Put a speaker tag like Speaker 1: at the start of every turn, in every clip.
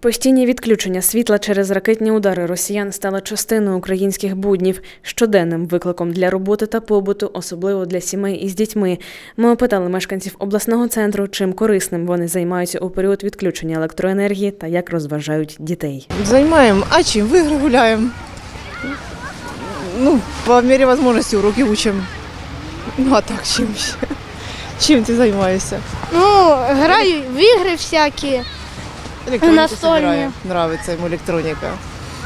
Speaker 1: Постійні відключення світла через ракетні удари росіян стали частиною українських буднів, щоденним викликом для роботи та побуту, особливо для сімей із дітьми. Ми опитали мешканців обласного центру, чим корисним вони займаються у період відключення електроенергії та як розважають дітей.
Speaker 2: Займаем. А чем? В игры гуляем. Ну, по мере возможности уроки учим. Ну, а так чем ще? Чим ти займаєшся?
Speaker 3: Ну, граю в ігри всякі.
Speaker 2: Електроніку
Speaker 3: Настольні.
Speaker 2: Нравиться йому електроніка.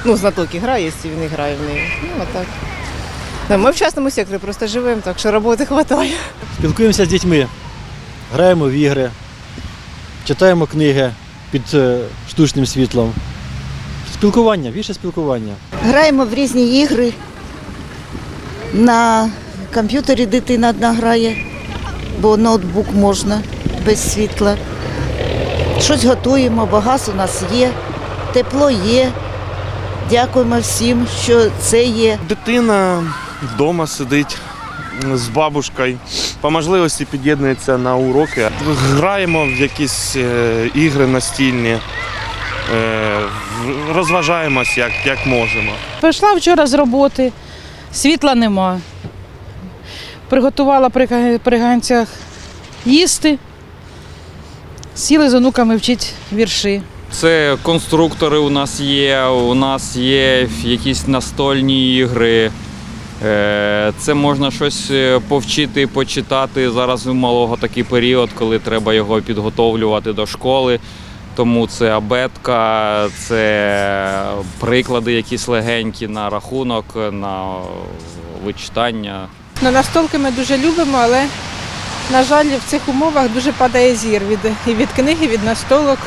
Speaker 2: Ну, знаток грає, якщо він і грає в неї. Ну, а так. Да, ми в частному секторі просто живемо, так що роботи вистачає.
Speaker 4: Спілкуємося з дітьми, граємо в ігри, читаємо книги під е, штучним світлом. Спілкування, більше спілкування.
Speaker 5: Граємо в різні ігри. На комп'ютері дитина одна грає, бо ноутбук можна без світла. Щось готуємо, бо газ у нас є, тепло є. Дякуємо всім, що це є.
Speaker 6: Дитина вдома сидить з бабушкою, по можливості під'єднується на уроки. Граємо в якісь е, ігри настільні, е, розважаємось як, як можемо.
Speaker 7: Прийшла вчора з роботи, світла нема. Приготувала при при ганцях їсти. Сіли з онуками вчити вірші.
Speaker 8: Це конструктори у нас є, у нас є якісь настольні ігри. Е, Це можна щось е, повчити, почитати. Зараз у малого такий період, коли треба його підготовлювати до школи. Тому це абетка, це приклади якісь легенькі на рахунок, на вичитання.
Speaker 9: На настолки ми дуже любимо, але, на жаль, в цих умовах дуже падає зір від, і від книги, від настолок.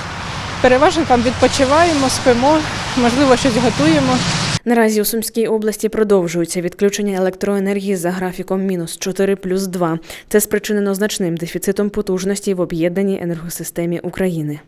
Speaker 9: Переважно там відпочиваємо, спимо, можливо, щось готуємо.
Speaker 1: Наразі у Сумській області продовжується відключення електроенергії за графіком мінус 4 плюс 2. Це спричинено значним дефіцитом потужності в об'єднаній енергосистемі України.